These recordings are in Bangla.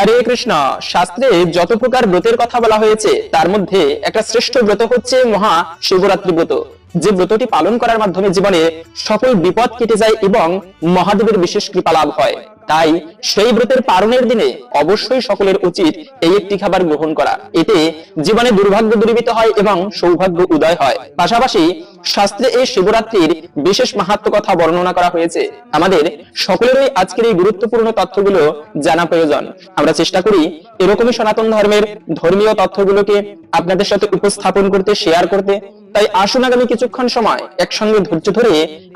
হরে কৃষ্ণ, শাস্ত্রে যত প্রকার ব্রতের কথা বলা হয়েছে, তার মধ্যে একটা শ্রেষ্ঠ ব্রত হচ্ছে মহা শিবরাত্রি ব্রত। যে ব্রতটি পালন করার মাধ্যমে জীবনে সকল বিপদ কেটে যায় এবং মহাদেবের বিশেষ কৃপা লাভ হয়। তাই সেই ব্রতের পালনের দিনে অবশ্যই সকলের উচিত এই একটি খাবার গ্রহণ করা। এতে জীবনে দুর্ভাগ্য দূরীভূত হয় এবং সৌভাগ্য উদয় হয়। পাশাপাশি শাস্ত্রে এই শিবরাত্রির বিশেষ মাহাত্ম কথা বর্ণনা করা হয়েছে। আমাদের সকলেরই আজকের এই গুরুত্বপূর্ণ তথ্যগুলো জানা প্রয়োজন। আমরা চেষ্টা করি এরকমই সনাতন ধর্মের ধর্মীয় তথ্যগুলোকে আপনাদের সাথে উপস্থাপন করতে শেয়ার করতে। তাই আসুন আগামী কিছুক্ষণ সময় একসঙ্গে ধৈর্য ধরে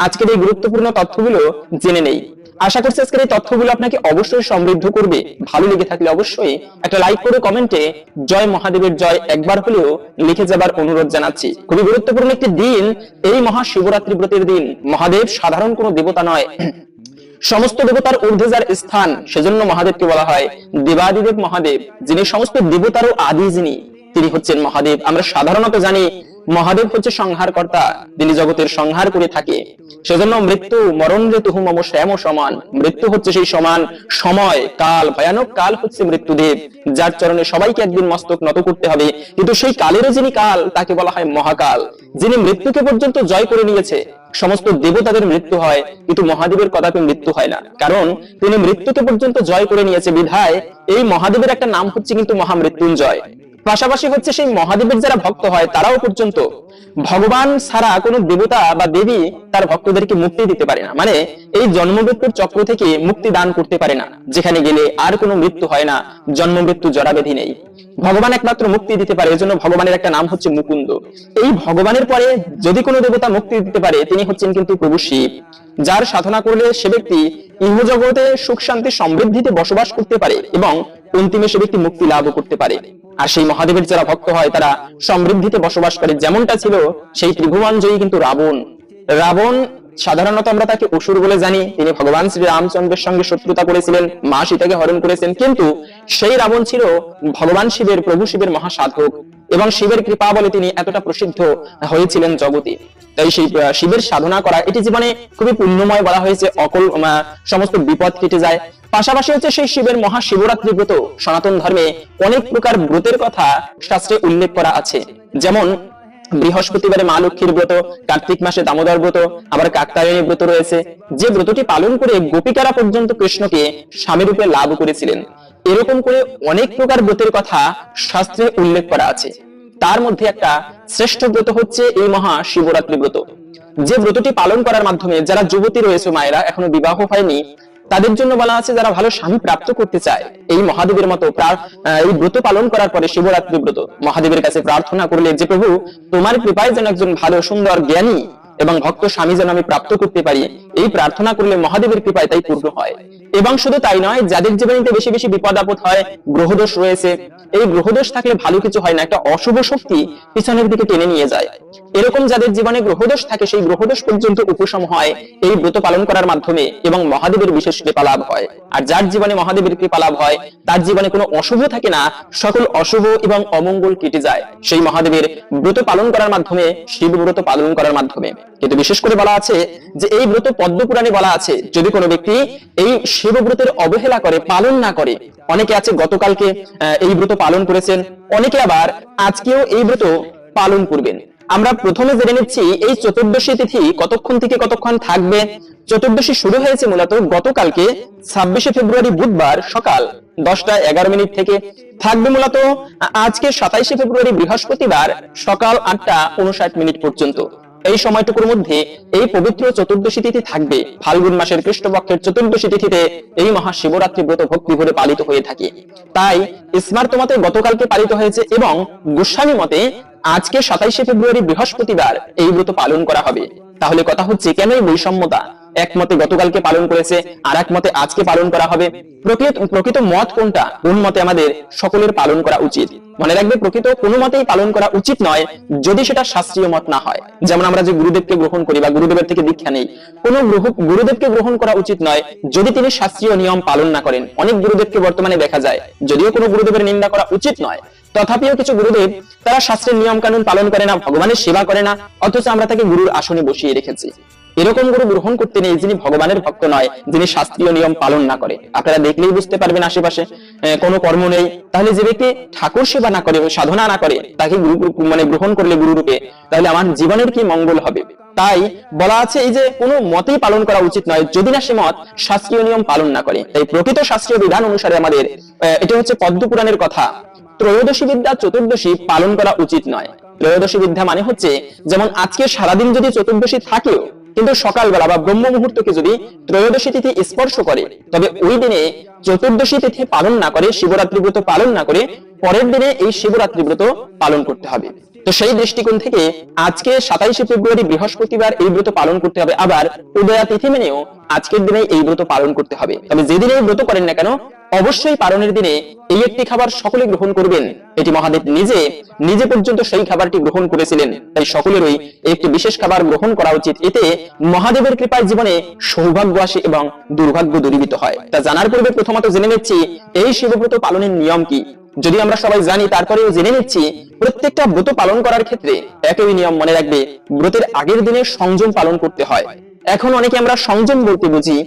আজকের এই গুরুত্বপূর্ণ তথ্যগুলো জেনে নেই। আশা করছি আজকের এই তথ্যগুলো আপনাকে অবশ্যই সমৃদ্ধ করবে। ভালো লেগে থাকলে অবশ্যই একটা লাইক করে কমেন্টে জয় মহাদেবের জয় একবার হলেও লিখে যাবার অনুরোধ জানাচ্ছি। খুবই গুরুত্বপূর্ণ একটি দিন, এই মহাশিবরাত্রি ব্রতের দিন। মহাদেব সাধারণ কোনো দেবতা নয়। সমস্ত দেবতার ঊর্ধ্বে যার স্থান, সেজন্য মহাদেবকে বলা হয় দেবাদিদেব মহাদেব, যিনি সমস্ত দেবতারও আদি যিনি, তিনি হচ্ছেন মহাদেব। আমরা সাধারণত জানি মহাদেব হচ্ছে সংহারকর্তা। তিনি জগতের সংহার করে থাকে। সেজন্য মৃত্যু, মরণ ঋতু মম শ্যাম সমান। মৃত্যু হচ্ছে সেই সমান সময়, কাল, ভয়ানক কাল হচ্ছে মৃত্যুদেব। যার চরণে সবাইকে একদিন মস্তক নত করতে হবে। কিন্তু সেই কালেরও যিনি কাল, তাকে বলা হয় মহাকাল। যিনি মৃত্যুকে পর্যন্ত জয় করে নিয়েছে, সমস্ত দেবতাদের মৃত্যু হয়। কিন্তু মহাদেবের কদাপি মৃত্যু হয় না। কারণ তিনি মৃত্যুকে পর্যন্ত জয় করে নিয়েছে বিধায় এই মহাদেবের একটা নাম হচ্ছে কিন্তু মহামৃত্যুঞ্জয়। পাশাপাশি হচ্ছে সেই মহাদেবের যারা ভক্ত হয়, তারাও পর্যন্ত ভগবান ছাড়া কোনো দেবতা বা দেবী তার ভক্তদেরকে মুক্তি দিতে পারে না। মানে এই জন্ম মৃত্যুর চক্র থেকে মুক্তি দান করতে পারে না। যেখানে গেলে আর কোনো মৃত্যু হয় না জন্ম মৃত্যু জরাবেধি নেই। ভগবান একমাত্র মুক্তি দিতে পারে, এজন্য ভগবানের একটা নাম হচ্ছে মুকুন্দ। এই ভগবানের পরে যদি কোনো দেবতা মুক্তি দিতে পারে, তিনি হচ্ছেন কিন্তু প্রভু শিব। যার সাধনা করলে সে ব্যক্তি ইহজগতে সুখ শান্তি সমৃদ্ধিতে বসবাস করতে পারে এবং অন্তিমে সে ব্যক্তি মুক্তি লাভ করতে পারে। আর সেই মহাদেবের যারা ভক্ত হয়, তারা সমৃদ্ধিতে বসবাস করে যেমনটা ছিল, সেই ত্রিভুবন জয়ী কিন্তু রাবণ। রাবণ সাধারণত আমরা তাকে অসুর বলে জানি। তিনি ভগবান শ্রী রামচন্দ্রের সঙ্গে শত্রুতা করেছিলেন, মা সীতাকে হরণ করেছেন। কিন্তু সেই রাবণ ছিল ভগবান শিবের, প্রভু শিবের মহাসাধক এবং শিবের কৃপা বলে তিনি এতটা প্রসিদ্ধ হয়েছিলেন জগতে। তাই সেই শিবের সাধনা করা, এটি জীবনে খুবই পুণ্যময় বলা হয়েছে। অকল সমস্ত বিপদ কেটে যায়। পাশাপাশি হচ্ছে সেই শিবের মহা শিবরাত্রি ব্রত। সনাতন ধর্মে অনেক প্রকার ব্রতের কথা শাস্ত্রে উল্লেখ করা আছে। যেমন বৃহস্পতিবারে মা লক্ষ্মীর ব্রত, কার্তিক মাসে দামোদর ব্রত, আবার কাকতায়নী ব্রত রয়েছে। যে ব্রতটি পালন করে গোপিকারা পর্যন্ত কৃষ্ণকে স্বামী রূপে লাভ করেছিলেন। এরকম করে অনেক প্রকার ব্রতের কথা শাস্ত্রে উল্লেখ করা আছে। তার মধ্যে একটা শ্রেষ্ঠ ব্রত হচ্ছে এই মহা শিবরাত্রি ব্রত। যে ব্রতটি পালন করার মাধ্যমে যারা যুবতী রয়েছে মায়েরা, এখনও বিবাহ হয়নি তাদের জন্য বলা আছে যারা ভালো স্বামী প্রাপ্ত করতে চায়। এই মহাদেবের মতো এই ব্রত পালন করার পরে শিবরাত্রি ব্রত। মহাদেবের কাছে প্রার্থনা করলে যে প্রভু, তোমার কৃপায় যেন একজন ভালো, সুন্দর, জ্ঞানী এবং ভক্ত স্বামী যেন আমি প্রাপ্ত করতে পারি। এই প্রার্থনা করলে মহাদেবের কৃপায় তাই পূর্ণ হয়। এবং শুধু তাই নয়, যাদের জীবনীতে বেশি বেশি বিপদ আপদ হয়, গ্রহদোষ রয়েছে, এই গ্রহদোষ থাকলে ভালো কিছু হয় না, একটা অশুভ শক্তি পিছনের দিকে টেনে নিয়ে যায়। এরকম যাদের জীবনে গ্রহদোষ থাকে, সেই গ্রহদোষ পর্যন্ত উপশম হয়, এই ব্রত পালন করার মাধ্যমে এবং মহাদেবের বিশেষ কৃপা লাভ হয়। আর যার জীবনে মহাদেবের কৃপা লাভ হয়, তার জীবনে কোনো অশুভ থাকে না, সকল অশুভ এবং অমঙ্গল কেটে যায়। সেই মহাদেবের ব্রত পালন করার মাধ্যমে, শিব ব্রত পালন করার মাধ্যমে। কিন্তু বিশেষ করে বলা আছে যে, এই ব্রত পদ্মপুরাণে বলা আছে, যদি কোনো ব্যক্তি এই শিব ব্রতের অবহেলা করে, পালন না করে, অনেকে আছে গতকালকে এই ব্রত পালন করেছেন, অনেকে আবার আজকেও এই ব্রত পালন করবেন। আমরা প্রথমে জেনে নিচ্ছি, এই চতুর্দশী তিথি কতক্ষণ থেকে কতক্ষণ থাকবে? চতুর্দশী শুরু হয়েছে মূলত গতকালকে, ছাব্বিশে ফেব্রুয়ারি বুধবার সকাল দশটা এগারো মিনিট থেকে। থাকবে মূলত আজকে সাতাইশে ফেব্রুয়ারি বৃহস্পতিবার সকাল আটটা উনষাট মিনিট পর্যন্ত। এই সময়টুকুর মধ্যে এই পবিত্র চতুর্দশী তিথি থাকবে। ফাল্গুন মাসের কৃষ্ণপক্ষের চতুর্দশী তিথিতে এই মহাশিবরাত্রি ব্রত ভক্তি ভরে পালিত হয়ে থাকে। তাই স্মার্ত মতে গতকালকে পালিত হয়েছে এবং গোস্বামী মতে আজকে সাতাইশে ফেব্রুয়ারি বৃহস্পতিবার এই ব্রত পালন করা হবে। তাহলে কথা হচ্ছে কেন এই বৈষম্যতা? এক মতে গতকালকে পালন করেছে আর এক মতে আজকে পালন করা হবে। প্রকৃত প্রকৃত মত কোনটা? কোন মতে আমাদের সকলের পালন করা উচিত? মনে রাখবে, প্রকৃত কোনো মতেই পালন করা উচিত নয় যদি সেটা শাস্ত্রীয় মত না হয়। যেমন আমরা যে গুরুদেবকে গ্রহণ করি বা গুরুদেবের থেকে দীক্ষা নেই, কোন গুরুদেবকে গ্রহণ করা উচিত নয় যদি তিনি শাস্ত্রীয় নিয়ম পালন না করেন। অনেক গুরুদেবকে বর্তমানে দেখা যায়, যদিও কোনো গুরুদেবের নিন্দা করা উচিত নয়, তথাপিও কিছু গুরুদেব তারা শাস্ত্রের নিয়ম কানুন পালন করে না, ভগবানের সেবা করে না, অথচ আমরা তাকে গুরুর আসনে বসিয়ে রেখেছি। এরকম গুরু গ্রহণ করতে নেই যিনি ভগবানের ভক্ত নয়, যিনি শাস্ত্রীয় নিয়ম পালন না করে। আপনারা দেখলেই বুঝতে পারবেন আশেপাশে কোনো কর্ম নেই। তাহলে যে ব্যক্তি ঠাকুর সেবা না করে, সাধনা না করে, তাকে গুরু মানে গ্রহণ করলে গুরু রূপে, তাহলে আমার জীবনের কি মঙ্গল হবে? তাই বলা আছে এই যে কোনো মতেই পালন করা উচিত নয়, যদি না সে মত শাস্ত্রীয় নিয়ম পালন না করে। তাই প্রকৃত শাস্ত্রীয় বিধান অনুসারে আমাদের এটা হচ্ছে পদ্ম পুরাণের কথা। ত্রয়োদশী বিদ্যা, চতুর্দশী পালন করা উচিত নয়। ত্রয়োদশী বিদ্যা মানে হচ্ছে, যেমন আজকে সারাদিন যদি চতুর্দশী থাকেও কিন্তু সকালবেলা বা ব্রহ্ম মুহূর্তকে যদি ত্রয়োদশী তিথি স্পর্শ করে, তবে ওই দিনে চতুর্দশী তিথি পালন না করে, শিবরাত্রি ব্রত পালন না করে, পরের দিনে এই শিবরাত্রি ব্রত পালন করতে হবে। তো সেই দৃষ্টিকোণ থেকে আজকে সাতাইশে ফেব্রুয়ারি বৃহস্পতিবার এই ব্রত পালন করতে হবে। আবার উদয়া তিথি মেনেও আজকের দিনে এই ব্রত পালন করতে হবে। তবে যেদিন এই ব্রত করেন না কেন, অবশ্যই পালনের দিনে এই একটি খাবার সকলে গ্রহণ করবেন। এটি মহাদেব নিজে নিজে পর্যন্ত সেই খাবারটি গ্রহণ করেছিলেন। তাই সকলেরই একটি বিশেষ খাবার গ্রহণ করা উচিত। এতে মহাদেবের কৃপায় জীবনে সৌভাগ্য আসে এবং দুর্ভাগ্য দূরীভূত হয়। তা জানার পূর্বে প্রথমত জেনে নিচ্ছি, এই শিবব্রত পালনের নিয়ম কি? যদি আমরা সবাই জানি, তারপরেও জেনে নিচ্ছি, প্রত্যেকটা ব্রত পালন করার ক্ষেত্রে একই নিয়ম মনে রাখবে, ব্রতের আগের দিনে সংযম পালন করতে হয়। এখন অনেকে আমরা সংযম বলতে বুঝি,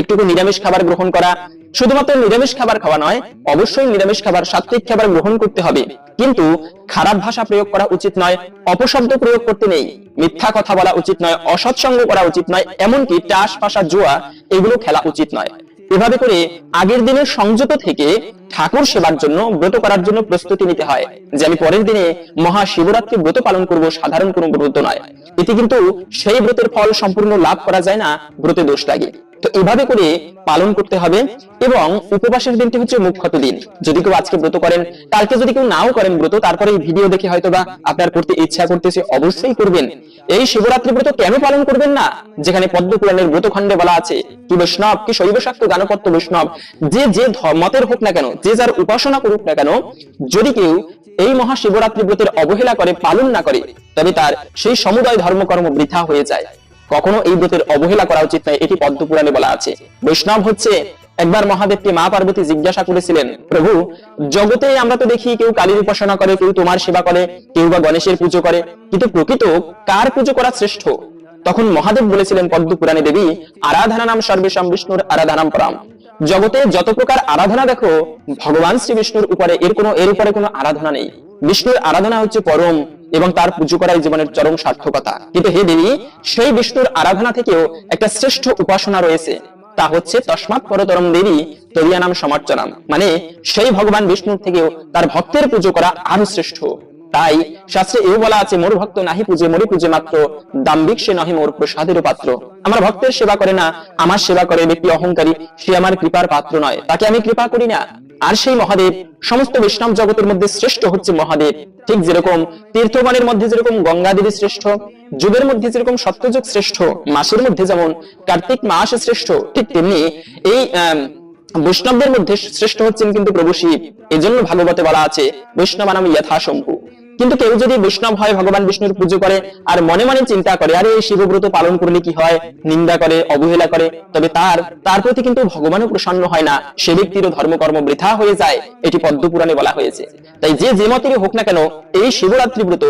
একটুকু নিরামিষ খাবার গ্রহণ করা, শুধুমাত্র নিরামিষ খাবার খাওয়া নয়, অবশ্যই নিরামিষ খাবার সাত্বিক খাবার গ্রহণ করতে হবে। কিন্তু খারাপ ভাষা প্রয়োগ করা উচিত নয়, অপশব্দ প্রয়োগ করতে নেই, মিথ্যা কথা বলা উচিত নয়, অসৎসঙ্গ করা উচিত নয়, এমনকি টাস পাশা জুয়া, এগুলো খেলা উচিত নয়। এভাবে করে আগের দিনের সংযত থেকে ঠাকুর সেবার জন্য ব্রত করার জন্য প্রস্তুতি নিতে হয়, যে আমি পরের দিনে মহা শিবরাত্রি ব্রত পালন করব, সাধারণ কোনো ব্রত নয়। এতে কিন্তু সেই ব্রতের ফল সম্পূর্ণ লাভ করা যায় না, ব্রতে দোষ লাগে। তো এভাবে করে পালন করতে হবে এবং উপবাসের দিনটি হচ্ছে মুখ্যত দিন। যদি কেউ আজকে ব্রত করেন, কালকে যদি কেউ নাও করেন ব্রত, তারপরে এই ভিডিও দেখে হয়তো বা আপনার করতে ইচ্ছা করতেছে, অবশ্যই করবেন। এই শিবরাত্রি ব্রত কেন পালন করবেন না? যেখানে পদ্ম পুরাণের ব্রত ব্রতখণ্ডে বলা আছে, কি বৈষ্ণব, কি শৈব শাক্ত বৈষ্ণব, যে যে মতের হোক না কেন যে যার উপাসনা করুক না কেন, যদি কেউ এই মহাশিবরাত্রি ব্রতের অবহেলা করে, পালন না করে, তবে তার সেই সমুদায় ধর্মকর্ম বৃথা হয়ে যায়। কখনো এই ব্রতের অবহেলা করা উচিত নয়, এটি পদ্ম পুরাণে বলা আছে। বৈষ্ণব হচ্ছে একবার মহাদেবকে মা পার্বতী জিজ্ঞাসা করেছিলেন, প্রভু, জগতে আমরা তো দেখি কেউ কালীর উপাসনা করে, কেউ তোমার সেবা করে, কেউ বা গণেশের পুজো করে, কিন্তু প্রকৃত কার পুজো করা শ্রেষ্ঠ? তখন মহাদেব বলেছিলেন, পদ্ম পুরাণে দেবী, আরাধনা নাম সর্বেশাম বিষ্ণুর আরাধনাম পরাম। জগতে যত প্রকার আরাধনা দেখো, ভগবান শ্রী বিষ্ণুর উপরে এর কোনো, এর উপরে কোনো আরাধনা নেই। বিষ্ণুর আরাধনা হচ্ছে পরম এবং তার পুজো করাই জীবনের চরম সার্থকতা। কিন্তু হে দেবী, সেই বিষ্ণুর আরাধনা থেকেও একটা শ্রেষ্ঠ উপাসনা রয়েছে। তা হচ্ছে তসমাৎ পরতরম দেবী তরিয়া নাম সমার্চনাম। মানে সেই ভগবান বিষ্ণুর থেকেও তার ভক্তের পুজো করা আরও শ্রেষ্ঠ। তাই শাস্ত্রে এও বলা আছে, মোর ভক্ত নাহি পূজে, মরি পূজে মাত্র দাম্বিক সে নহে মোর প্রসাদের পাত্র। আমার ভক্তের সেবা করে না, আমার সেবা করে ব্যক্তি অহংকারী, সে আমার কৃপার পাত্র নয়। তাকে আমি কৃপা করি না। আর সেই মহাদেব, সমস্ত বৈষ্ণব জগতের মধ্যে শ্রেষ্ঠ হচ্ছে মহাদেব। ঠিক যেরকম তীর্থবানের মধ্যে যেরকম গঙ্গা দেবী শ্রেষ্ঠ, যুগের মধ্যে যেরকম সত্যযুগ শ্রেষ্ঠ, মাসের মধ্যে যেমন কার্তিক মাস শ্রেষ্ঠ, ঠিক তেমনি এই বৈষ্ণবদের মধ্যে শ্রেষ্ঠ হচ্ছেন কিন্তু প্রভু শিব। এই জন্য ভাগবতে বলা আছে, বৈষ্ণবানাম যথাশম্ভু। কিন্তু কেউ যদি বৈষ্ণব হয়, ভগবান বিষ্ণুর পুজো করে আর মনে মনে চিন্তা করে, আরে এই শিবব্রত পালন করলে কি হয়? নিন্দা করে, অবহেলা করে, তবে তার তার প্রতি কিন্তু ভগবানও প্রসন্ন হয় না। সে ব্যক্তিরও ধর্মকর্ম বৃথা হয়ে যায়, এটি পদ্মপুরাণে বলা হয়েছে। তাই যে যে মতেরই হোক না কেন, এই শিবরাত্রি ব্রত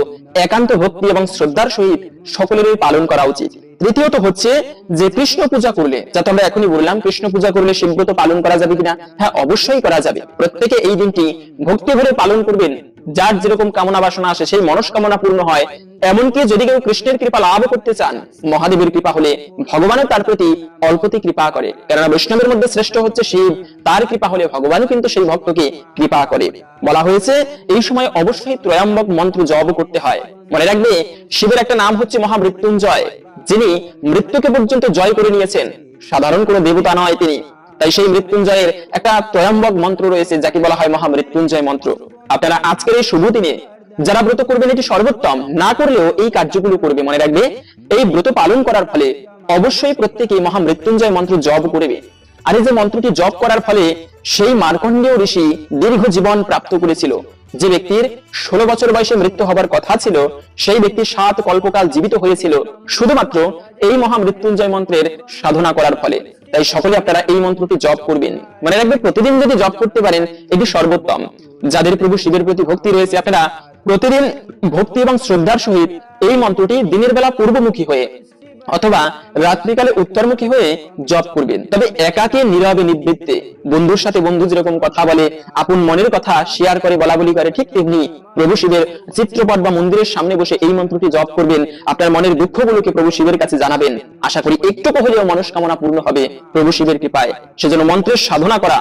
একান্ত ভক্তি এবং শ্রদ্ধার সহিত সকলেরই পালন করা উচিত। তৃতীয়ত হচ্ছে যে কৃষ্ণ পূজা করলে যাতে আমরা এখনই বললাম কৃষ্ণ পূজা করলে শিবব্রত পালন করা যাবে কিনা? হ্যাঁ অবশ্যই করা যাবে। প্রত্যেকে এই দিনটি ভক্তি ভরে পালন করবেন। যার যেরকম কামনা বাসনা আসে, সেই মনস্কামনা পূর্ণ হয়। এমনকি যদি কেউ কৃষ্ণের কৃপা লাভ করতে চান, মহাদেবের কৃপা হলে ভগবানের তার প্রতি অল্পতি কৃপা করে। কেননা বৈষ্ণবের মধ্যে শ্রেষ্ঠ হচ্ছে শিব, তার কৃপা হলে ভগবানও কিন্তু সেই ভক্তকে কৃপা করে। বলা হয়েছে, এই সময় অবশ্যই ত্রয়াম্বক মন্ত্র জপ করতে হয়। মনে রাখবে, শিবের একটা নাম হচ্ছে মহামৃত্যুঞ্জয়। যিনি মৃত্যুকে পর্যন্ত জয় করে নিয়েছেন। সাধারণ কোনো দেবতা নয় তিনি। তাই সেই মৃত্যুঞ্জয়ের একটা ত্রয়াম্বক মন্ত্র রয়েছে, যাকে বলা হয় মহামৃত্যুঞ্জয় মন্ত্র। আপনারা আজকের এই শুভ দিনে যারা ব্রত করবেন, এটি সর্বোত্তম। না করলেও এই কার্যগুলো করবে, মনে রাখবে, এই ব্রত পালন করার ফলে অবশ্যই প্রত্যেকেই মহামৃত্যুঞ্জয় মন্ত্র জপ করবে। আর এই যে মন্ত্রটি জপ করার ফলে সেই মার্কণ্ডেয় ঋষি দীর্ঘ জীবন প্রাপ্ত করেছিল। যে ব্যক্তির ষোলো বছর বয়সে মৃত্যু হবার কথা ছিল, সেই ব্যক্তি সাত কল্পকাল জীবিত হয়েছিল, শুধুমাত্র এই মহামৃত্যুঞ্জয় মন্ত্রের সাধনা করার ফলে। তাই সকলে আপনারা এই মন্ত্রটি জপ করবেন। মনে রাখবে প্রতিদিন যদি জপ করতে পারেন, এটি সর্বোত্তম। যাদের প্রভু শিবের প্রতি ভক্তি রয়েছে, আপনারা প্রতিদিন ভক্তি এবং শ্রদ্ধার সহিত এই মন্ত্রটি দিনের বেলা পূর্বমুখী হয়ে অথবা রাত্রিকালে উত্তরমুখী হয়ে জপ করবেন। তবে একাকে নীরবে নিবৃত্তে, বন্ধুর সাথে বন্ধু যেরকম কথা বলে, আপন মনের কথা শেয়ার করে বলা বলি করে, ঠিক তেমনি প্রভু শিবের চিত্রপট বা মন্দিরের সামনে বসে এই মন্ত্রটি জপ করবেন, আপনার মনের দুঃখগুলোকে প্রভু শিবের কাছে জানাবেন। আশা করি একটুকু হলেও মনস্কামনা পূর্ণ হবে প্রভু শিবের কৃপায়। সেজন্য মন্ত্রের সাধনা করা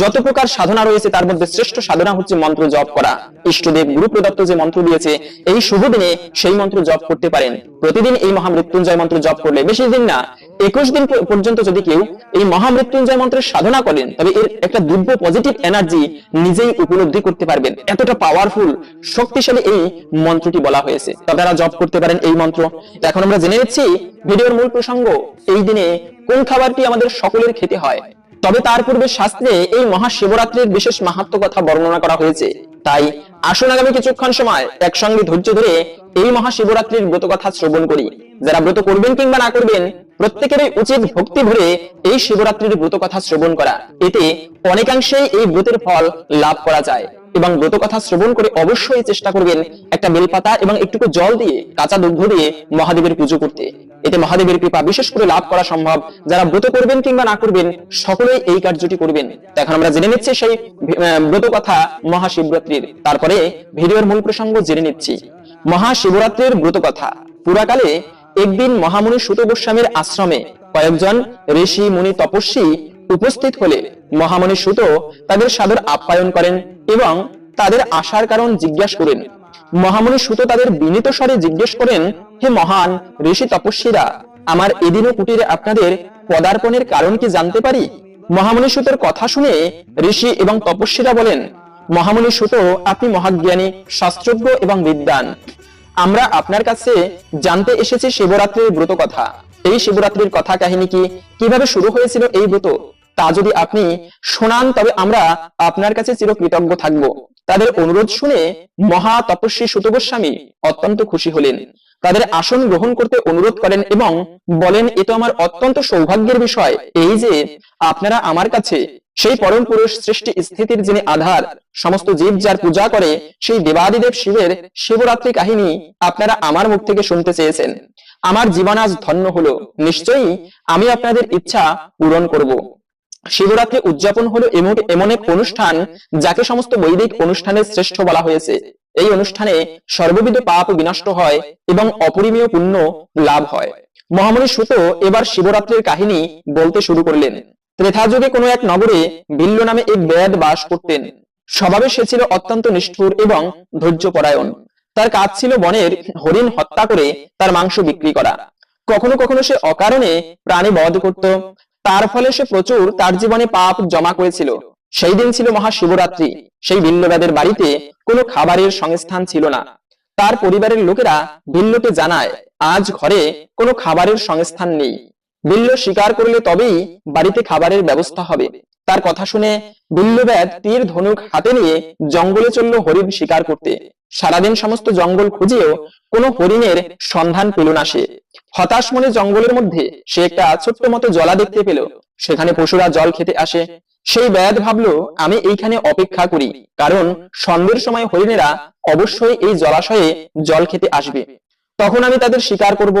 যত প্রকার সাধনা রয়েছে, তার মধ্যে শ্রেষ্ঠ সাধনা হচ্ছে মন্ত্র জপ করা। ইষ্টদেব গুরু প্রদত্ত যে মন্ত্র দিয়েছে, এই শুভ দিনে সেই মন্ত্র জপ করতে পারেন। প্রতিদিন এই মহামৃত্যুঞ্জয় মন্ত্র জপ করলে বেশি দিন না, একুশ দিন পর্যন্ত যদি কেউ এই মহামৃত্যুঞ্জয় মন্ত্রের সাধনা করেন, তবে এর একটা দিব্য পজিটিভ এনার্জি নিজেই উপলব্ধি করতে পারবেন। এতটা পাওয়ারফুল শক্তিশালী এই মন্ত্রটি বলা হয়েছে। তারা জপ করতে পারেন এই মন্ত্র। এখন আমরা জেনে নিচ্ছি, ভিডিওর মূল প্রসঙ্গ, এই দিনে কোন খাবারটি আমাদের সকলের খেতে হয়? তবে তার পূর্বে শাস্ত্রে এই মহাশিবরাত্রির বিশেষ মাহাত্ম কথা বর্ণনা করা হয়েছে। তাই আসুন আগামী কিছুক্ষণ সময় একসঙ্গে ধৈর্য ধরে এই মহাশিবরাত্রির ব্রত কথা শ্রবণ করি। যারা ব্রত করবেন কিংবা না করবেন, প্রত্যেকেরই উচিত ভক্তি ভরে এই শিবরাত্রির ব্রত কথা শ্রবণ করা। এতে অনেকাংশেই এই ব্রতের ফল লাভ করা যায়। এবং ব্রত কথা শ্রবণ করে অবশ্যই চেষ্টা করবেন একটা বেলপাতা এবং একটুকু জল দিয়ে, কাঁচা দুগ্ধ দিয়ে মহাদেবের পুজো করতে। এতে মহাদেবের কৃপা বিশেষ করে লাভ করা সম্ভব। যারা ব্রত করবেন কিংবা না করবেন, সকলেই এই কার্যটি করবেন। এখন আমরা জেনে নিচ্ছি সেই ব্রত কথা মহাশিবরাত্রির। তারপরে ভিডিওর মূল প্রসঙ্গ জেনে নিচ্ছি। মহাশিবরাত্রির ব্রত কথা। পুরাকালে একদিন মহামুনি সুত গোস্বামীর আশ্রমে কয়েকজন ঋষি, মুনি, তপস্বী উপস্থিত হলে মহামনি সুত তাদের সাদর আপ্যায়ন করেন এবং তাদের আসার কারণ জিজ্ঞাসা করেন। মহামনি সুত তাদের বিনীত স্বরে জিজ্ঞেস করেন, হে মহান ঋষি তপস্বীরা, আমার এদিনও কুটিরে আপনাদের পদার্পণের কারণ কি জানতে পারি? মহামনি সুতের কথা শুনে ঋষি এবং তপস্বীরা বলেন মহামনি সুত, আপনি মহাজ্ঞানী, শাস্ত্রজ্ঞ এবং বিদ্বান। আমরা আপনার কাছে জানতে এসেছি শিবরাত্রির ব্রত কথা এই শিবরাত্রির কথা কাহিনী কি? কীভাবে শুরু হয়েছিল এই ব্রত? তা যদি আপনি শোনান, তবে আমরা আপনার কাছে চিরকৃতজ্ঞ থাকব। তাদের অনুরোধ শুনে মহা তপস্বী সুতগোস্বামী অত্যন্ত খুশি হলেন। তাদের আসন গ্রহণ করতে অনুরোধ করেন এবং বলেন, এ তো আমার অত্যন্ত সৌভাগ্যের বিষয়। এই যে, আপনারা আমার কাছে সেই পরম পুরুষ সৃষ্টি স্থিতির যিনি আধার, সমস্ত জীব যার পূজা করে, সেই দেবাদিদেব শিবের শিবরাত্রি কাহিনী আপনারা আমার মুখ থেকে শুনতে চেয়েছেন। আমার জীবন আজ ধন্য হলো। নিশ্চয়ই আমি আপনাদের ইচ্ছা পূরণ করব। শিবরাত্রি উদযাপন হলো এমন এমন এক অনুষ্ঠান যাকে সমস্ত বৈদিক অনুষ্ঠানের শ্রেষ্ঠ বলা হয়েছে। এই অনুষ্ঠানে সর্ববিধ পাপ বিনষ্ট হয় এবং অপরিমেয় পুণ্য লাভ হয়। মহামণি সুত এবার শিবরাত্রির কাহিনী বলতে শুরু করলেন। ত্রেথা যুগে কোনো এক নগরে বিল্ল নামে এক বেদ বাস করতেন। স্বভাবে সে ছিল অত্যন্ত নিষ্ঠুর এবং ধৈর্যপরায়ণ। তার কাজ ছিল বনের হরিণ হত্যা করে তার মাংস বিক্রি করা। কখনো কখনো সে অকারণে প্রাণী বধ করত। তার ফলে সে প্রচুর তার জীবনে পাপ জমা করেছিল। সেই দিন ছিল মহা শিবরাত্রি সেই ভিন্নবাদের বাড়িতে কোনো খাবারের সংস্থান ছিল না। তার পরিবারের লোকেরা ভিন্নকে জানায়, আজ ঘরে কোনো খাবারের সংস্থান নেই। বিল্ল স্বীকার করলে তবেই বাড়িতে খাবারের ব্যবস্থা হবে। তার কথা শুনে বিল্লব্যাদ তীর ধনুক হাতে নিয়ে জঙ্গলে চলল হরিণ শিকার করতে। সারাদিন সমস্ত জঙ্গল খুঁজেও কোনো হরিণের সন্ধান পেল না সে। হতাশ মনে জঙ্গলের মধ্যে সে একটা ছোট্ট মতো জলা দেখতে পেল। সেখানে পশুরা জল খেতে আসে। সেই ব্যাদ ভাবলো, আমি এইখানে অপেক্ষা করি, কারণ সন্ধ্যের সময় হরিণেরা অবশ্যই এই জলাশয়ে জল খেতে আসবে। তখন আমি তাদের শিকার করব।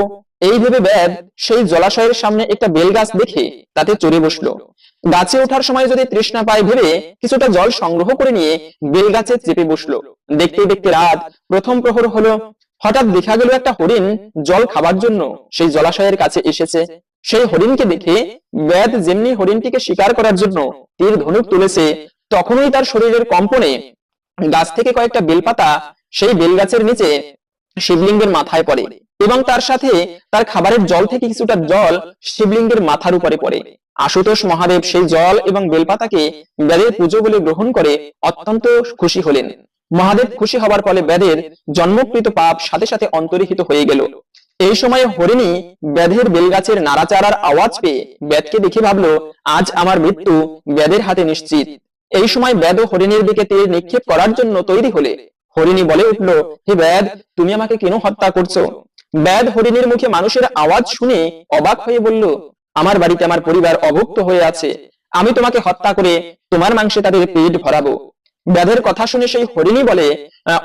এই ভেবে ব্যাদ সেই জলাশয়ের সামনে একটা বেল গাছ দেখে তাতে চড়ে বসল। গাছে ওঠার সময় যদি তৃষ্ণা পায় ভেবে কিছুটা জল সংগ্রহ করে নিয়ে বেল গাছে চেপে বসল। দেখতে দেখতে রাত প্রথম প্রহর হলো। হঠাৎ দেখা গেল একটা হরিণ জল খাবার জন্য সেই জলাশয়ের কাছে এসেছে। সেই হরিণকে দেখে ব্যাদ যেমনি হরিণটিকে শিকার করার জন্য তীর ধনুক তুলেছে, তখনই তার শরীরের কম্পনে গাছ থেকে কয়েকটা বেলপাতা সেই বেলগাছের নিচে শিবলিঙ্গের মাথায় পড়ে এবং তার সাথে তার খাবারের জল থেকে কিছুটা জল শিবলিঙ্গের মাথার উপরে পড়ে। আশুতোষ মহাদেব সেই জল এবং বেলপাতাকে ব্যাদের পুজো বলে গ্রহণ করে অত্যন্ত খুশি হলেন। মহাদেব খুশি হবার ফলে ব্যাদের জন্মকৃত পাপ সাথে সাথে অন্তরিহিত হয়ে গেল। এই সময় হরিণী ব্যাধের বেলগাছের নাড়াচাড়ার আওয়াজ পেয়ে ব্যাদকে দেখে ভাবলো, আজ আমার মৃত্যু ব্যাদের হাতে নিশ্চিত। এই সময় ব্যাদ ও হরিণীর দিকে তীর নিক্ষেপ করার জন্য তৈরি হলে হরিণী বলে উঠল, হে ব্যাদ তুমি আমাকে কেন হত্যা করছ? ব্যাদ হরিণীর মুখে মানুষের আওয়াজ শুনে অবাক হয়ে বলল, আমার বাড়িতে আমার পরিবার অভুক্ত হয়ে আছে। আমি তোমাকে হত্যা করে তোমার মাংসে তাদের পেট ভরাবো। ব্যাধের কথা শুনে সেই হরিণী বলে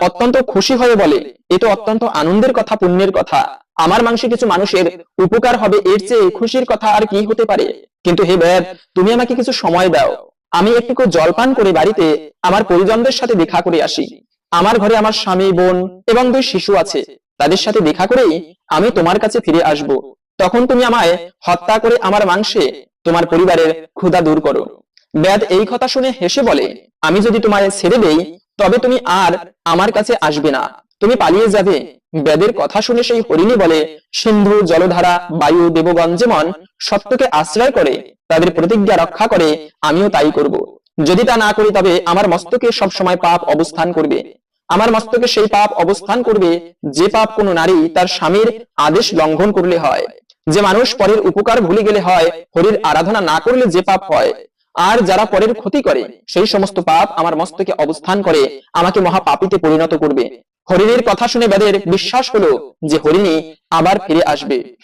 অত্যন্ত খুশি হয়ে বলে, এ তো অত্যন্ত আনন্দের কথা, পুণ্যের কথা। আমার মাংসে কিছু মানুষের উপকার হবে, এর চেয়ে খুশির কথা আর কি হতে পারে? কিন্তু হে বেদ তুমি আমাকে কিছু সময় দাও। আমি একটু জলপান করে বাড়িতে আমার পরিজনদের সাথে দেখা করে আসি। আমার ঘরে আমার স্বামী, বোন এবং দুই শিশু আছে। তাদের সাথে দেখা করেই আমি তোমার কাছে ফিরে আসব। তখন তুমি আমায় হত্যা করে আমার মাংসে তোমার পরিবারের ক্ষুধা দূর করো। বেদ এই কথা শুনে হেসে বলে, আমি যদি তোমায় ছেড়ে দেই, তবে তুমি আর আমার কাছে আসবে না। তুমি পালিয়ে যাবে। বেদের কথা শুনে সেই হরিণী বলে, সিন্ধু, জলধারা, বায়ু, দেবগণ যেমন সত্যকে আশ্রয় করে, তাদের প্রতিজ্ঞা রক্ষা করে আমিও তাই করব। যদি তা না করি তবে আমার মস্তকে সব সময় পাপ অবস্থান করবে। আমার মস্তকে সেই পাপ অবস্থান করবে যে পাপ কোনো নারী তার স্বামীর আদেশ লঙ্ঘন করলে হয়। যে মানুষ পরের উপকার ভুলে গেলে হয় হরির আরাধনা না করলে যে পাপ হয়। আর যারা পরের ক্ষতি করে, সেই সমস্ত পাপ আমার মস্তকে অবস্থান করে, আমাকে মহা মহাপাপিতে পরিণত করবে। হরিণীর কথা শুনে বেদের বিশ্বাস হলো যে হরিণী আবার ফিরে আসবে।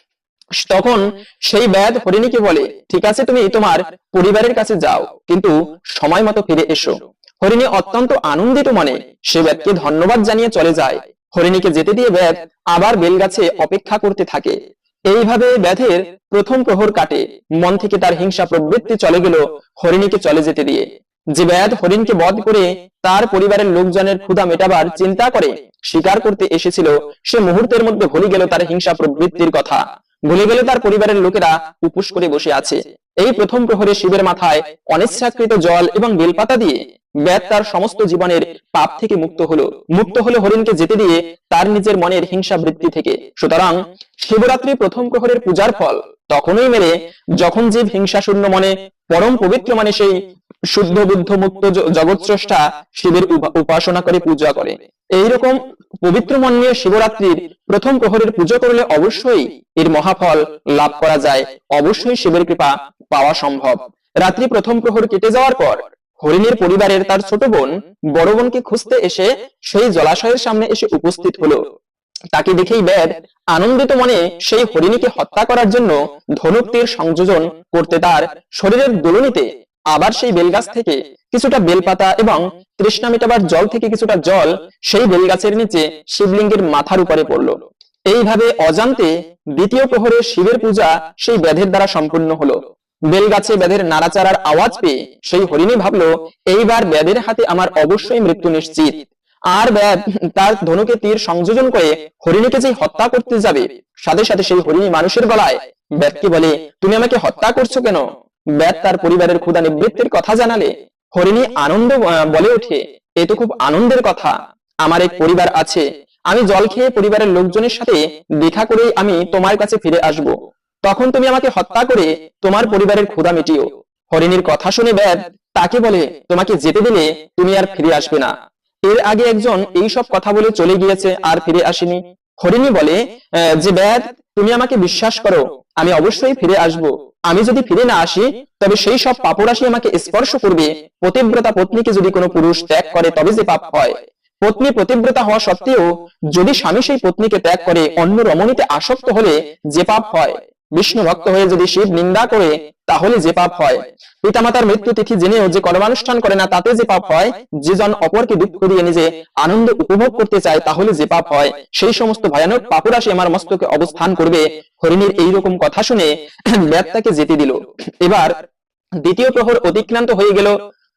তখন সেই ব্যাদ হরিণীকে বলে ঠিক আছে তুমি তোমার পরিবারের কাছে যাও কিন্তু সময় মতো ফিরে এসো। হরিণী অত্যন্ত আনন্দিত মনে সে ব্যাধকে ধন্যবাদ জানিয়ে চলে যায়। হরিণীকে যেতে দিয়ে ব্যাধ আবার বেলগাছে অপেক্ষা করতে থাকে। এইভাবে ব্যাধের প্রথম প্রহর কাটে। মন থেকে তার হিংসা প্রবৃত্তি চলে গেল হরিণীকে চলে যেতে দিয়ে। যে বেদ হরিণকে বধ করে তার পরিবারের লোকজনের ক্ষুধা মেটাবার চিন্তা করে, স্বীকার করতে এসেছিল, সে মুহূর্তের মধ্যে ভুলে গেল তার হিংসা প্রবৃত্তির কথা। ভুলে গেল তার পরিবারের লোকেরা উপোস করে বসে আছে। এই প্রথম প্রহরে শিবের মাথায় অনিচ্ছাকৃত জল এবং বেলপাতা দিয়ে ব্যাদ তার সমস্ত জীবনের পাপ থেকে মুক্ত হলো। মুক্ত হলো হরিণকে যেতে দিয়ে তার নিজের মনের হিংসা বৃত্তি থেকে। সুতরাং শিবরাত্রি প্রথম প্রহরের পূজার ফল তখনই মেলে যখন জীব হিংসা শূন্য মনে, পরম পবিত্র মানে সেই শুদ্ধ, বুদ্ধ, মুক্ত জ- জগৎস্রষ্টা শিবের উপাসনা করে পূজা করে। এইরকম পবিত্র মন নিয়ে শিবরাত্রির প্রথম প্রহরের পুজো করলে অবশ্যই এর মহাফল লাভ করা যায়। অবশ্যই শিবের কৃপা পাওয়া সম্ভব। রাত্রি প্রথম প্রহর কেটে যাওয়ার পর হরিণের পরিবারের তার ছোট বোন, বড় বোনকে খুঁজতে এসে সেই জলাশয়ের সামনে এসে উপস্থিত হলো। তাকে দেখেই বেদ আনন্দিত মনে সেই হরিণীকে হত্যা করার জন্য ধনুক তীর সংযোজন করতে তার শরীরের দোলনিতে আবার সেই বেলগাছ থেকে কিছুটা বেলপাতা এবং তৃষ্ণা মেটাবার জল থেকে কিছুটা জল সেই বেলগাছের নিচে শিবলিঙ্গের মাথার উপরে পড়ল। এইভাবে অজান্তে দ্বিতীয় প্রহরে শিবের পূজা সেই ব্যাধের দ্বারা সম্পূর্ণ হলো। বেলগাছে ব্যাধের নাড়াচাড়ার আওয়াজ পেয়ে সেই হরিণী ভাবলো, এইবার ব্যাধের হাতে আমার অবশ্যই মৃত্যু নিশ্চিত। আর ব্যাধ তার ধনুকে তীর সংযোজন করে হরিণীকে যে হত্যা করতে যাবে, সাথে সাথে সেই হরিণী মানুষের গলায় ব্যাধকে বলে, তুমি আমাকে হত্যা করছ কেন? ব্যাধ তার পরিবারের ক্ষুদা নিবৃত্তির কথা জানালে, হরিণী আনন্দ বলে ওঠে, এ তো খুব আনন্দের কথা। আমার এক পরিবার আছে। আমি জল খেয়ে পরিবারের লোকজনের সাথে দেখা করেই আমি তোমার কাছে ফিরে আসব। তখন তুমি আমাকে হত্যা করে তোমার পরিবারের ক্ষুধা মিটিও। হরিণীর কথা শুনে ব্যাদ তাকে বলে, তোমাকে যেতে দিলে তুমি আর ফিরে আসবে না। এর আগে একজন এই সব কথা বলে চলে গিয়েছে, আর ফিরে আসেনি। হরিণী বলে যে ব্যাদ তুমি আমাকে বিশ্বাস করো, আমি অবশ্যই ফিরে আসব। আমি যদি ফিরে না আসি, তবে সেই সব পাপরাশি আমাকে স্পর্শ করবে। পতিব্রতা পত্নীকে যদি কোনো পুরুষ ত্যাগ করে, তবে যে পাপ হয়। পত্নী প্রতিব্রতা হওয়া সত্ত্বেও, যদি স্বামী সেই পত্নীকে ত্যাগ করে, অন্য রমণীতে আসক্ত হলে যে পাপ হয়। বিষ্ণু ভক্ত হয়ে যদি শিব নিন্দা করে, তাহলে যে পাপ হয়। পিতামাতার মৃত্যু তিথি জেনেও যে কর্মানুষ্ঠান করে না, তাতে যে পাপ হয়, যে জন অপরকে দুঃখ দিয়ে নিজে আনন্দ উপভোগ করতে চায়, তাহলে যে পাপ হয়, সেই সমস্ত ভয়ানক পাপরাশি আমার মস্তকে অবস্থান করবে। হরিণীর এইরকম কথা শুনে ব্যাদ তাকে যেতে দিল। এবার দ্বিতীয় প্রহর অতিক্রান্ত হয়ে গেল।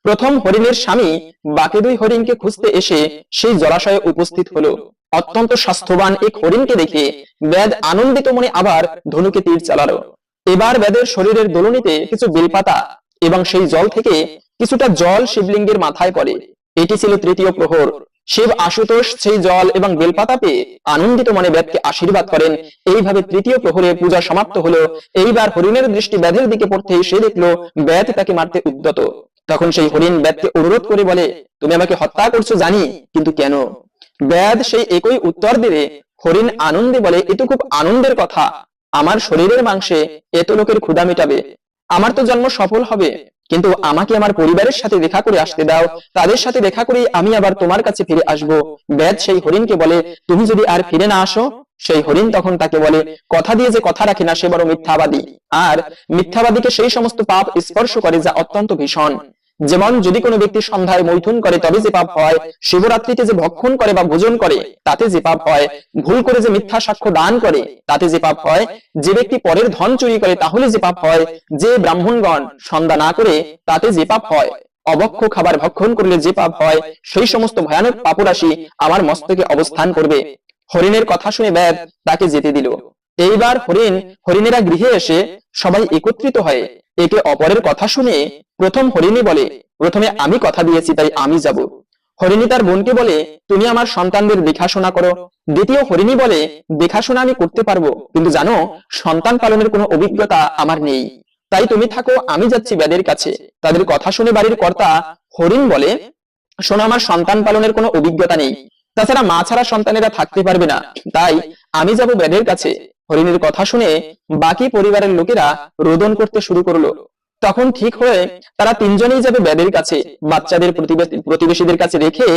প্রথম হরিণের স্বামী বাকি দুই হরিণকে খুঁজতে এসে সেই জলাশয়ে উপস্থিত হলো। অত্যন্ত স্বাস্থ্যবান এক হরিণকে দেখে বেদ আনন্দিত মনে আবার ধনুকে তীর চালালো। এবার বেদের শরীরের দোলনিতে কিছু বেলপাতা এবং সেই জল থেকে কিছুটা জল শিবলিঙ্গের মাথায় পড়ে। এটি ছিল তৃতীয় প্রহর। শিব আশুতোষ সেই জল এবং বেলপাতা পেয়ে আনন্দিত মনে বেদকে আশীর্বাদ করেন। এইভাবে তৃতীয় প্রহরে পূজা সমাপ্ত হলো। এইবার হরিণের দৃষ্টি ব্যাধের দিকে পড়তেই সে দেখল ব্যাধ তাকে মারতে উদ্যত। তখন সেই হরিণ ব্যাধকে অনুরোধ করে বলে, তুমি আমাকে হত্যা করছ জানি, কিন্তু কেন? ব্যাধ সেই একই উত্তর দিলে হরিণ আনন্দে বলে, এ তো খুব আনন্দের কথা। আমার শরীরের মাংসে এত লোকের ক্ষুধা মেটাবে। আমার তো জন্ম সফল হবে। কিন্তু আমাকে আমার পরিবারের সাথে দেখা করে আসতে দাও। তাদের সাথে দেখা করে আমি আবার তোমার কাছে ফিরে আসব। ব্যাধ সেই হরিণকে বলে, তুমি যদি আর ফিরে না আসো সেই হরিণ তখন তাকে বলে, কথা দিয়ে যে কথা রাখে না সে বড় মিথ্যাবাদী। আর মিথ্যাবাদীকে সেই সমস্ত পাপ স্পর্শ করে যা অত্যন্ত ভীষণ। যেমন যদি কোনো ব্যক্তি সন্ধ্যায় মৈথুন করে তবে যে পাপ হয়, শিবরাত্রিতে যে ভক্ষণ করে বা ভোজন করে, তাতে যে পাপ হয়, ভুল করে যে মিথ্যা সাক্ষ্য দান করে, তাতে যে পাপ হয়, যে ব্যক্তি পরের ধন চুরি করে তাহলে যে পাপ হয়, যে ব্রাহ্মণগণ সন্ধ্যা না করে, তাতে যে পাপ হয়। অবক্ষ খাবার ভক্ষণ করলে যে পাপ হয়, সেই সমস্ত ভয়ানক পাপরাশি আমার মস্তকে অবস্থান করবে। হরিণের কথা শুনে ব্যাদ তাকে যেতে দিল। এইবার হরিণ হরিণেরা গৃহে এসে সবাই একত্রিত হয়। একে অপরের কথা শুনে প্রথম হরিণী বলে প্রথমে আমি কথা দিয়েছি তাই আমি যাব। হরিণী তার বোনকে বলে তুমি আমার সন্তানদের দেখাশোনা করো। দ্বিতীয় হরিণী বলে দেখাশোনা আমি করতে পারব কিন্তু জানো সন্তান পালনের কোনো অভিজ্ঞতা আমার নেই। তাই তুমি থাকো আমি যাচ্ছি ব্যাদের কাছে। তাদের কথা শুনে বাড়ির কর্তা হরিণ বলে শোনো আমার সন্তান পালনের কোনো অভিজ্ঞতা নেই। তাছাড়া মা ছাড়া সন্তানেরা থাকতে পারবে না। তাই আমি যাব ব্যাদের কাছে। হরিণের কথা শুনে বাকি পরিবারের লোকেরা রোদন করতে শুরু করল। তখন ঠিক হয়ে তারা তিনজনেই যাবে ব্যাদের কাছে। বাচ্চাদের প্রতিবেশীদের কাছে রেখে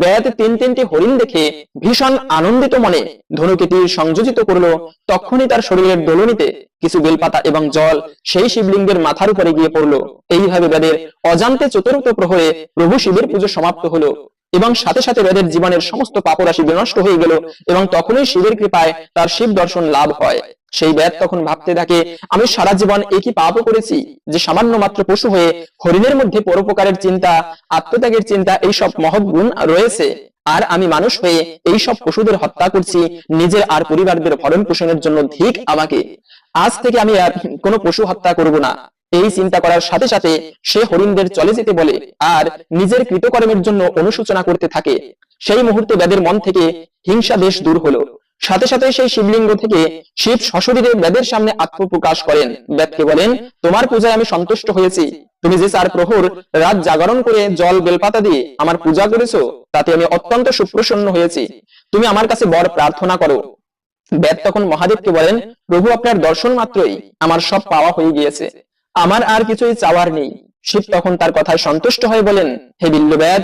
ব্যাদ তিন তিনটি হরিণ দেখে ভীষণ আনন্দিত মনে ধনুকেটি সংযোজিত করল। তখনই তার শরীরের দোলনিতে কিছু বেলপাতা এবং জল সেই শিবলিঙ্গের মাথার উপরে গিয়ে পড়ল। এইভাবে ব্যাদের অজান্তে চতুর্থ প্রহরে প্রভু শিবের পুজো সমাপ্ত হলো। এবং সাথে সাথে ব্যাদের জীবনের সমস্ত পাপরাশি বিনষ্ট হয়ে গেল এবং তখনই শিবের কৃপায় তার শিব দর্শন লাভ হয়। সেই ব্যাদ তখন ভাবতে থাকে, আমি সারা জীবন একই পাপও করেছি? যে সামান্য মাত্র পশু হয়ে হরিণের মধ্যে পরোপকারের চিন্তা, আত্মত্যাগের চিন্তা এইসব মহৎ গুণ রয়েছে। আর আমি মানুষ হয়ে এই সব পশুদের হত্যা করছি, নিজের আর পরিবারদের ভরণ পোষণের জন্য ঠিক আমাকে। আজ থেকে আমি আর কোনো পশু হত্যা করব না। এই চিন্তা করার সাথে সাথে সে হরিণদের চলে যেতে বলে, আর নিজের কৃতকর্মের জন্য অনুশোচনা করতে থাকে। সেই মুহূর্তে বেদের মন থেকে হিংসা দেশ দূর হলো। সাথে সাথে সেই শিবলিঙ্গ থেকে শিব সশরীরে বেদের সামনে আত্মপ্রকাশ করেন। বেদকে বলেন, তোমার পূজায় আমি সন্তুষ্ট হয়েছি। তুমি যে চার প্রহর রাত জাগরণ করে জল বেলপাতা দিয়ে আমার পূজা করেছ, তাতে আমি অত্যন্ত সুপ্রসন্ন হয়েছি। তুমি আমার কাছে বর প্রার্থনা করো। বেদ তখন মহাদেবকে বলেন, প্রভু আপনার দর্শন মাত্রই আমার সব পাওয়া হয়ে গিয়েছে। আমার আর কিছুই চাওয়ার নেই। শিব তখন তার কথায় সন্তুষ্ট হয়ে বলেন, হে বিল্লবেদ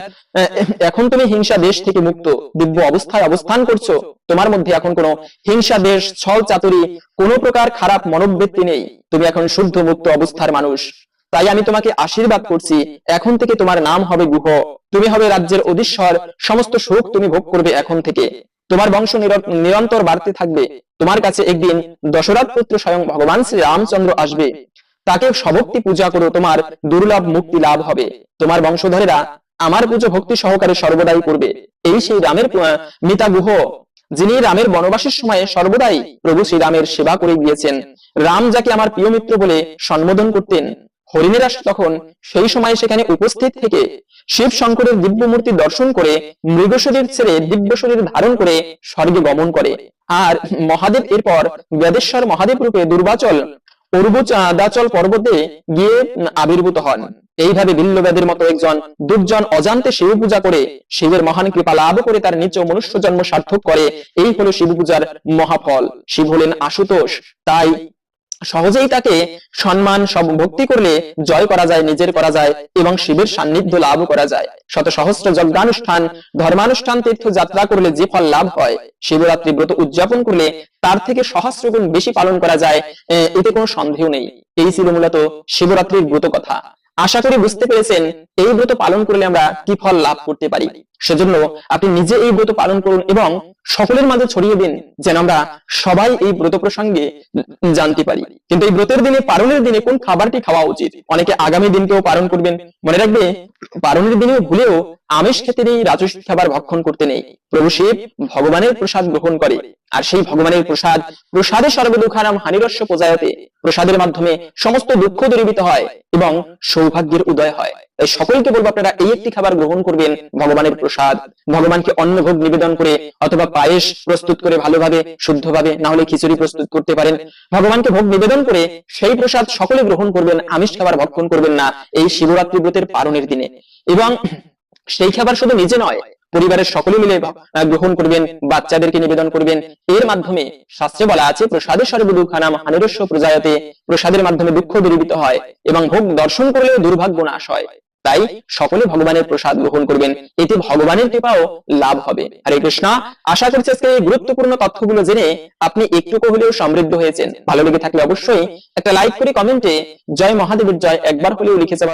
এখন তুমি হিংসা দেশ থেকে মুক্ত, দিব্য অবস্থায় অবস্থান করছ। তোমার মধ্যে এখন কোনো হিংসা দেশ, ছল চাতুরি, কোনো প্রকার খারাপ মনোবৃত্তি নেই। তুমি এখন শুদ্ধ মুক্ত অবস্থার মানুষ। তাই আমি তোমাকে আশীর্বাদ করছি, এখন থেকে তোমার নাম হবে গুহ। তুমি হবে রাজ্যের অধীশ্বর, সমস্ত সুখ তুমি ভোগ করবে এখন থেকে। তোমার বংশ নির- নিরন্তর বাড়তে থাকবে। তোমার কাছে একদিন দশরথ পুত্র স্বয়ং ভগবান শ্রী রামচন্দ্র আসবে। তাকে সভক্তি পূজা করো, তোমার দুর্লভ মুক্তি লাভ হবে। তোমার বংশধরেরা আমার পুজো ভক্তি সহকারে সর্বদাই করবে। এই সেই রামের মিতা গুহ, যিনি রামের বনবাসের সময়ে সর্বদাই প্রভু শ্রীরামের সেবা করে গিয়েছেন। রাম যাকে আমার প্রিয় মিত্র বলে সম্বোধন করতেন হরিণেরা তখন সেই সময় সেখানে উপস্থিত থেকে শিব শঙ্করের দিব্য মূর্তি দর্শন করে মৃগ শরীর ছেড়ে দিব্য শরীর ধারণ করে স্বর্গে গমন করে। আর মহাদেব এরপর বেদেশ্বর মহাদেব রূপে দুর্বাচল অরুবুচাদাচল পর্বতে গিয়ে আবির্ভূত হন। এইভাবে বিল্লবেদের মতো একজন দুর্জন অজান্তে শিব পূজা করে শিবের মহান কৃপা লাভ করে তার নিচ মনুষ্য জন্ম সার্থক করে। এই হলো শিব পূজার মহাফল। শিব হলেন আশুতোষ, তাই সহজেই তাকে সম্মান সব ভক্তি করলে জয় করা যায়, নিজের করা যায় এবং শিবের সান্নিধ্য লাভ করা যায়। শত সহস্র যজ্ঞানুষ্ঠান, ধর্মানুষ্ঠান তীর্থ যাত্রা করলে যে ফল লাভ হয়, শিবরাত্রি ব্রত উদযাপন করলে তার থেকে সহস্র গুণ বেশি পালন করা যায় এতে কোনো সন্দেহ নেই। এই ছিল মূলত শিবরাত্রির ব্রত কথা। আশা করি বুঝতে পেরেছেন এই ব্রত পালন করলে আমরা কি ফল লাভ করতে পারি। সেজন্য আপনি নিজে এই ব্রত পালন করুন এবং সকলের মাঝে ছড়িয়ে দিন যেন আমরা সবাই এই ব্রত প্রসঙ্গে জানতে পারি। কিন্তু এই ব্রতের দিনে, পালনের দিনে কোন খাবারটি খাওয়া উচিত? অনেকে আগামী দিনকেও পালন করবেন। মনে রাখবে, পালনের দিনেও ভুলেও আমিষ খেতে নেই, রাজস্ব খাবার ভক্ষণ করতে নেই। প্রভু শিব ভগবানের প্রসাদ গ্রহণ করে। আর সেই ভগবানের প্রসাদ, প্রসাদে সর্বদুঃখানাম হানিরস্য প্রজায়তে। প্রসাদের মাধ্যমে সমস্ত দুঃখ দূরীভূত হয় এবং সৌভাগ্যের উদয় হয়। তাই সকলকে বলব, আপনারা এই একটি খাবার গ্রহণ করবেন, ভগবানের প্রসাদ। ভগবানকে অন্নভোগ নিবেদন করে অথবা পায়েস প্রস্তুত করে ভালোভাবে, শুদ্ধভাবে, না হলে খিচুড়ি প্রস্তুত করতে পারেন। ভগবানকে ভোগ নিবেদন করে সেই প্রসাদ সকলে গ্রহণ করবেন, আমিষ খাবার ভক্ষণ করবেন না, এই শিবরাত্রি ব্রতের পালনের দিনে। এবং সেই খাবার শুধু নিজে নয় পরিবারের সকলে মিলে গ্রহণ করবেন, বাচ্চাদেরকে নিবেদন করবেন। এর মাধ্যমে শাস্ত্রে বলা আছে, প্রসাদে সর্ব দুঃখানাম হানিরস্য প্রজায়তে, প্রসাদের মাধ্যমে দুঃখ দূরীভূত হয় এবং ভোগ দর্শন করলেও দুর্ভাগ্য নাশ হয়। তাই সকলে ভগবানের প্রসাদ গ্রহণ করবেন। এতে ভগবানের কৃপাও লাভ হবে। হরে কৃষ্ণ, আশা করছি আজকে এই গুরুত্বপূর্ণ তথ্যগুলো জেনে আপনি একটু হলেও সমৃদ্ধ হয়েছেন। ভালো লেগে থাকলে অবশ্যই একটা লাইক করে কমেন্টে জয় মহাদেবের জয় একবার হলেও লিখে